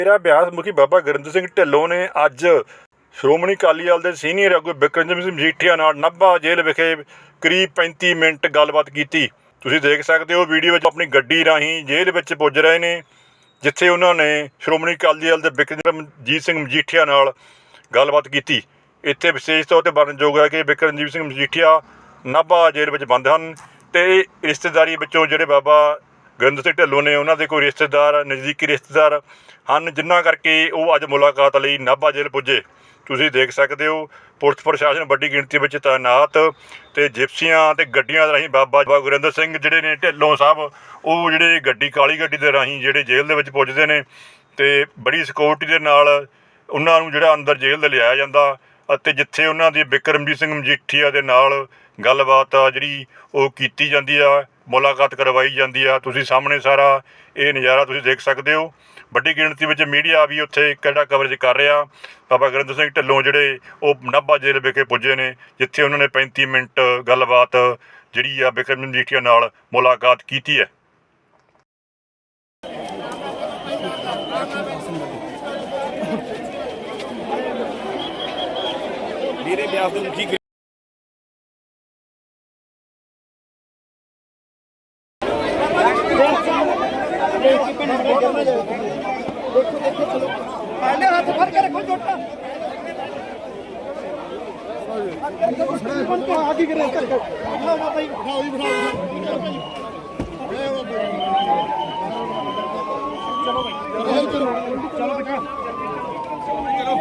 ਮੇਰਾ ਬਿਆਸ ਮੁਖੀ ਬਾਬਾ ਗੁਰਿੰਦਰ ਸਿੰਘ ਢਿੱਲੋਂ ਨੇ ਅੱਜ ਸ਼੍ਰੋਮਣੀ ਅਕਾਲੀ ਦਲ ਦੇ ਸੀਨੀਅਰ ਆਗੂ ਬਿਕਰਮਜੀਤ ਸਿੰਘ ਮਜੀਠੀਆ ਨਾਲ ਨਾਭਾ ਜੇਲ੍ਹ ਵਿਖੇ ਕਰੀਬ 35 ਮਿੰਟ ਗੱਲਬਾਤ ਕੀਤੀ। ਤੁਸੀਂ ਦੇਖ ਸਕਦੇ ਹੋ ਵੀਡੀਓ ਵਿੱਚ ਆਪਣੀ ਗੱਡੀ ਰਾਹੀਂ ਜੇਲ੍ਹ ਵਿੱਚ ਪੁੱਜ ਰਹੇ ਨੇ, ਜਿੱਥੇ ਉਹਨਾਂ ਨੇ ਸ਼੍ਰੋਮਣੀ ਅਕਾਲੀ ਦਲ ਦੇ ਬਿਕਰਮਜੀਤ ਸਿੰਘ ਮਜੀਠੀਆ ਨਾਲ ਗੱਲਬਾਤ ਕੀਤੀ। ਇੱਥੇ ਵਿਸ਼ੇਸ਼ ਤੌਰ ਤੇ ਵਰਣਯੋਗ ਹੈ ਕਿ ਬਿਕਰਮਜੀਤ ਸਿੰਘ ਮਜੀਠੀਆ ਨਾਭਾ ਜੇਲ੍ਹ ਵਿੱਚ ਬੰਦ ਹਨ ਤੇ ਰਿਸ਼ਤੇਦਾਰੀ ਵਿੱਚੋਂ ਜਿਹੜੇ ਬਾਬਾ ਗੁਰਿੰਦਰ ਸਿੰਘ ਢਿੱਲੋਂ ਨੇ ਉਹਨਾਂ ਦੇ ਕੋਈ ਰਿਸ਼ਤੇਦਾਰ, ਨਜ਼ਦੀਕੀ ਰਿਸ਼ਤੇਦਾਰ ਹਨ, ਜਿਨ੍ਹਾਂ ਕਰਕੇ ਉਹ ਅੱਜ ਮੁਲਾਕਾਤ ਲਈ ਨਾਭਾ ਜੇਲ੍ਹ ਪੁੱਜੇ। ਤੁਸੀਂ ਦੇਖ ਸਕਦੇ ਹੋ, ਪੁਲਿਸ ਪ੍ਰਸ਼ਾਸਨ ਵੱਡੀ ਗਿਣਤੀ ਵਿੱਚ ਤਾਇਨਾਤ ਤੇ ਜਿਪਸੀਆਂ ਤੇ ਗੱਡੀਆਂ ਰਾਹੀਂ ਬਾਬਾ ਬਾਬਾ ਗੁਰਿੰਦਰ ਸਿੰਘ ਜਿਹੜੇ ਨੇ ਢਿੱਲੋਂ ਸਾਹਿਬ, ਉਹ ਜਿਹੜੇ ਗੱਡੀ, ਕਾਲੀ ਗੱਡੀ ਦੇ ਰਾਹੀਂ ਜਿਹੜੇ ਜੇਲ੍ਹ ਦੇ ਵਿੱਚ ਪੁੱਜਦੇ ਨੇ ਤੇ ਬੜੀ ਸਿਕਿਉਰਿਟੀ ਦੇ ਨਾਲ ਉਹਨਾਂ ਨੂੰ ਜਿਹੜਾ ਅੰਦਰ ਜੇਲ੍ਹ ਦੇ ਲਿਆਇਆ ਜਾਂਦਾ ਅਤੇ ਜਿੱਥੇ ਉਹਨਾਂ ਦੀ ਬਿਕਰਮਜੀਤ ਸਿੰਘ ਮਜੀਠੀਆ ਦੇ ਨਾਲ ਗੱਲਬਾਤ ਆ ਜਿਹੜੀ ਉਹ ਕੀਤੀ ਜਾਂਦੀ ਆ। ਮੁਲਾਕਾਤ ਕਰਵਾਈ ਜਾਂਦੀ ਆ। ਤੁਸੀਂ ਸਾਹਮਣੇ ਸਾਰਾ ਇਹ ਨਜ਼ਾਰਾ ਤੁਸੀਂ ਦੇਖ ਸਕਦੇ ਹੋ। ਵੱਡੀ ਗਿਣਤੀ ਵਿੱਚ ਮੀਡੀਆ ਵੀ ਉੱਥੇ ਕਿਹੜਾ ਕਵਰੇਜ ਕਰ ਰਿਹਾ। ਬਾਬਾ ਗੁਰਿੰਦਰ ਸਿੰਘ ਢਿੱਲੋਂ ਜਿਹੜੇ ਉਹ ਨਾਭਾ ਜੇਲ੍ਹ ਵਿਖੇ ਪੁੱਜੇ ਨੇ, ਜਿੱਥੇ ਉਹਨਾਂ ਨੇ 35 ਮਿੰਟ ਗੱਲਬਾਤ ਜਿਹੜੀ ਆ ਬਿਕਰਮ ਮਜੀਠੀਆ ਨਾਲ ਮੁਲਾਕਾਤ ਕੀਤੀ ਹੈ। ਮੇਰੇ ਬਿਆਸ ਦੇ ਮੁਖੀ ਦੇਖੋ ਦੇਖੋ ਚਲੋ ਪਹਿਲੇ ਹੱਥ ਫੜ ਕੇ ਰੱਖੋ ਜੋਟਾ ਆਗੇ ਕਰੇ ਕਰ ਕਰ ਬਿਠਾਓ ਨਾ ਭਾਈ ਬਿਠਾਓ ਜੀ ਬਿਠਾਓ ਭਾਈ ਚਲੋ। ਭਾਈ ਚਲੋ ਚਲੋ ਚਲੋ